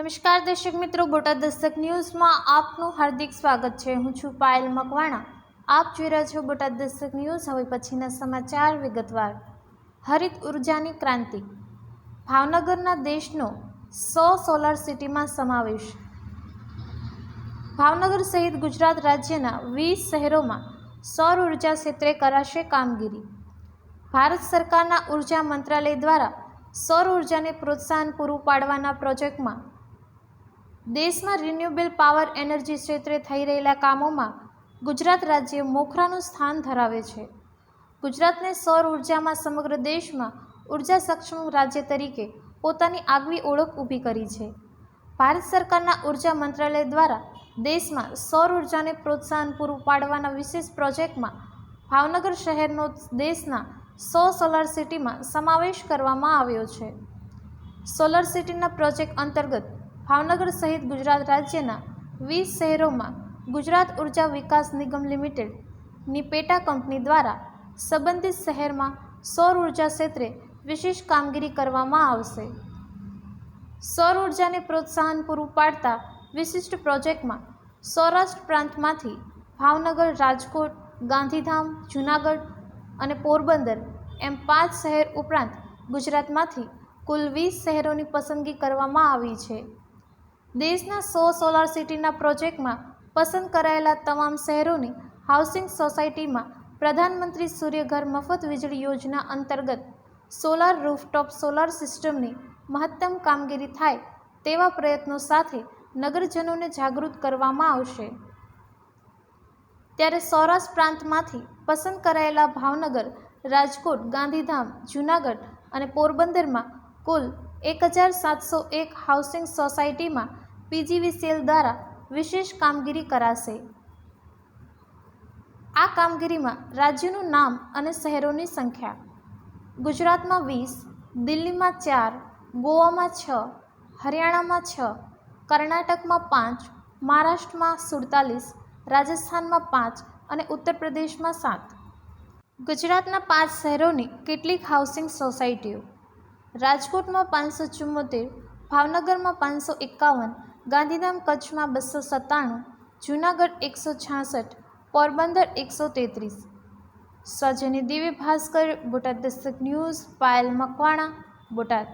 નમસ્કાર દર્શક મિત્રો, બોટાદ દસ્તક ન્યૂઝમાં આપનું હાર્દિક સ્વાગત છે. હું છું પાયલ મકવાણા. આપ જોઈ રહ્યા છો બોટાદ દસ્તક ન્યૂઝ. હવે પછીના સમાચાર વિગતવાર. હરિત ઉર્જાની ક્રાંતિ. ભાવનગરના દેશનો સો સોલાર સિટીમાં સમાવેશ. ભાવનગર સહિત ગુજરાત રાજ્યના વીસ શહેરોમાં સૌર ઊર્જા ક્ષેત્રે કરાશે કામગીરી. ભારત સરકારના ઊર્જા મંત્રાલય દ્વારા સૌર ઉર્જાને પ્રોત્સાહન પૂરું પાડવાના પ્રોજેક્ટમાં દેશમાં રિન્યુએબલ પાવર એનર્જી ક્ષેત્રે થઈ રહેલા કામોમાં ગુજરાત રાજ્ય મોખરાનું સ્થાન ધરાવે છે. ગુજરાતને સૌર ઉર્જામાં સમગ્ર દેશમાં ઊર્જા સક્ષમ રાજ્ય તરીકે પોતાની આગવી ઓળખ ઊભી કરી છે. ભારત સરકારના ઊર્જા મંત્રાલય દ્વારા દેશમાં સૌર ઉર્જાને પ્રોત્સાહન પૂરું પાડવાના વિશેષ પ્રોજેક્ટમાં ભાવનગર શહેરનો દેશના સો સોલાર સિટીમાં સમાવેશ કરવામાં આવ્યો છે. સોલર સિટીના પ્રોજેક્ટ અંતર્ગત ભાવનગર સહિત ગુજરાત રાજ્યના વીસ શહેરોમાં ગુજરાત ઊર્જા વિકાસ નિગમ લિમિટેડની પેટા કંપની દ્વારા સંબંધિત શહેરમાં સૌર ઊર્જા ક્ષેત્રે વિશેષ કામગીરી કરવામાં આવશે. સૌર ઉર્જાને પ્રોત્સાહન પૂરું પાડતા વિશિષ્ટ પ્રોજેક્ટમાં સૌરાષ્ટ્ર પ્રાંતમાંથી ભાવનગર, રાજકોટ, ગાંધીધામ, જૂનાગઢ અને પોરબંદર એમ પાંચ શહેર ઉપરાંત ગુજરાતમાંથી કુલ વીસ શહેરોની પસંદગી કરવામાં આવી છે. દેશના સો સોલાર સિટીના પ્રોજેક્ટમાં પસંદ કરાયેલા તમામ શહેરોની હાઉસિંગ સોસાયટીમાં પ્રધાનમંત્રી સૂર્યઘર મફત વીજળી યોજના અંતર્ગત સોલાર રૂફટોપ સોલાર સિસ્ટમની મહત્તમ કામગીરી થાય તેવા પ્રયત્નો સાથે નગરજનોને જાગૃત કરવામાં આવશે. ત્યારે સૌરાષ્ટ્ર પ્રાંતમાંથી પસંદ કરાયેલા ભાવનગર, રાજકોટ, ગાંધીધામ, જૂનાગઢ અને પોરબંદરમાં કુલ એક હજાર સાતસો એક હાઉસિંગ સોસાયટીમાં પીજીવીસીએલ દ્વારા વિશેષ કામગીરી કરાશે. આ કામગીરીમાં રાજ્યનું નામ અને શહેરોની સંખ્યા. ગુજરાતમાં વીસ, દિલ્હીમાં ચાર, ગોવામાં છ, હરિયાણામાં છ, કર્ણાટકમાં પાંચ, મહારાષ્ટ્રમાં સુડતાલીસ, રાજસ્થાનમાં પાંચ અને ઉત્તર પ્રદેશમાં સાત. ગુજરાતના પાંચ શહેરોની કેટલીક હાઉસિંગ સોસાયટીઓ રાજકોટમાં પાંચસો ચુમ્મોતેર ભાવનગરમાં પાંચસો એકાવન ગાંધીધામ કચ્છમાં બસો સત્તાણું, જૂનાગઢ એકસો છાસઠ, પોરબંદર એકસો તેત્રીસ. સજની દિવ્ય ભાસ્કર, બોટાદ દસ્તક ન્યૂઝ, પાયલ મકવાણા, બોટાદ.